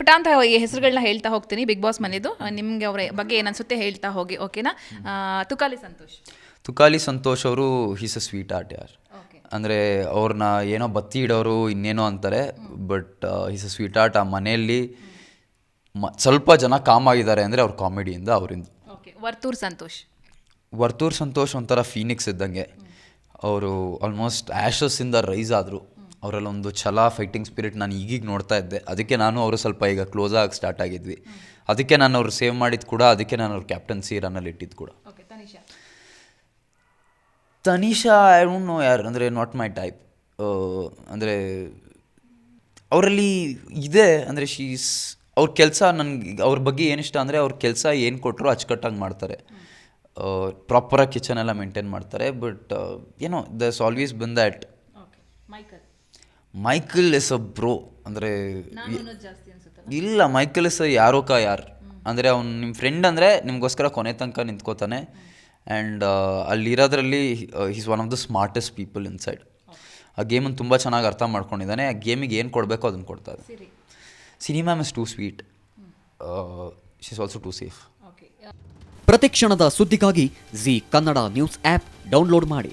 ಪುಟ ಅಂತ ಈ ಹೆಸರುಗಳನ್ನ ಹೇಳ್ತಾ ಹೋಗ್ತೀನಿ ಬಿಗ್ ಬಾಸ್ ಮನೆದು. ನಿಮಗೆ ಅವರ ಬಗ್ಗೆ ಏನನ್ಸುತ್ತೆ ಹೇಳ್ತಾ ಹೋಗಿ ಓಕೆನಾ? ತುಕಾಲಿ ಸಂತೋಷ್. ತುಕಾಲಿ ಸಂತೋಷ್ ಅವರು ಹೀಸ್ ಅ ಸ್ವೀಟ್ ಆರ್ಟ್ ಯಾರ್ ಅಂದರೆ ಅವ್ರನ್ನ ಏನೋ ಬತ್ತಿ ಇಡೋರು ಇನ್ನೇನೋ ಅಂತಾರೆ but he's a sweetheart ಆ ಮನೆಯಲ್ಲಿ ಮ ಸ್ವಲ್ಪ ಜನ ಕಾಮ್ ಆಗಿದ್ದಾರೆ ಅಂದರೆ ಅವ್ರ ಕಾಮಿಡಿಯಿಂದ ಅವರಿಂದ. ಓಕೆ ವರ್ತೂರ್ ಸಂತೋಷ್. ವರ್ತೂರ್ ಸಂತೋಷ್ ಒಂಥರ ಫೀನಿಕ್ಸ್ ಇದ್ದಂಗೆ. ಅವರು ಆಲ್ಮೋಸ್ಟ್ ಆ್ಯಶಸ್ಸಿಂದ ರೈಸ್ ಆದರು. ಅವರಲ್ಲಿ ಒಂದು ಛಲ ಫೈಟಿಂಗ್ ಸ್ಪಿರಿಟ್ ನಾನು ಈಗೀಗ ನೋಡ್ತಾ ಇದ್ದೆ. ಅದಕ್ಕೆ ನಾನು ಅವರು ಸ್ವಲ್ಪ ಈಗ ಕ್ಲೋಸ್ ಆಗಿ ಸ್ಟಾರ್ಟ್ ಆಗಿದ್ವಿ. ಅದಕ್ಕೆ ನಾನು ಅವ್ರು ಸೇವ್ ಮಾಡಿದ್ದು ಕೂಡ ಅದಕ್ಕೆ ನಾನು ಅವ್ರ ಕ್ಯಾಪ್ಟನ್ಸಿ ರನ್ನಲ್ಲಿ ಇಟ್ಟಿದ್ದು ಕೂಡ. ತನಿಷಾ. ಐ ಡೋಂಟ್ ನೋ ಯಾರು ಅಂದರೆ ನಾಟ್ ಮೈ ಟೈಪ್ ಅಂದರೆ ಅವರಲ್ಲಿ ಇದೆ ಅಂದರೆ ಶೀಸ್ ಅವ್ರ ಕೆಲಸ ನನಗೆ ಅವ್ರ ಬಗ್ಗೆ ಏನಿಷ್ಟ ಅಂದರೆ ಅವ್ರ ಕೆಲಸ ಏನು ಕೊಟ್ಟರು ಅಚ್ಚುಕಟ್ಟಾಗಿ ಮಾಡ್ತಾರೆ. ಪ್ರಾಪರಾಗಿ ಕಿಚನ್ ಎಲ್ಲ ಮೇಂಟೈನ್ ಮಾಡ್ತಾರೆ ಬಟ್ ಏನೋ does always been that Michael is a bro ಅಂದರೆ ಇಲ್ಲ ಮೈಕಲ್ ಎಸ್ ಯಾರೋ ಕ ಯಾರು. ಅಂದರೆ ಅವ್ನು ನಿಮ್ಮ ಫ್ರೆಂಡ್ ಅಂದರೆ ನಿಮಗೋಸ್ಕರ ಕೊನೆ ತನಕ ನಿಂತ್ಕೋತಾನೆ. And ಅಲ್ಲಿರೋದ್ರಲ್ಲಿ is one of the smartest people inside ಆ ಗೇಮನ್ನು ತುಂಬ ಚೆನ್ನಾಗಿ ಅರ್ಥ ಮಾಡ್ಕೊಂಡಿದ್ದಾನೆ. ಆ ಗೇಮಿಗೆ ಏನು ಕೊಡಬೇಕು ಅದನ್ನು ಕೊಡ್ತಾ ಇದೆ cinema is too sweet she's also too safe ಪ್ರತಿ ಕ್ಷಣದ ಸುದ್ದಿಗಾಗಿ Zee Kannada news app download ಮಾಡಿ.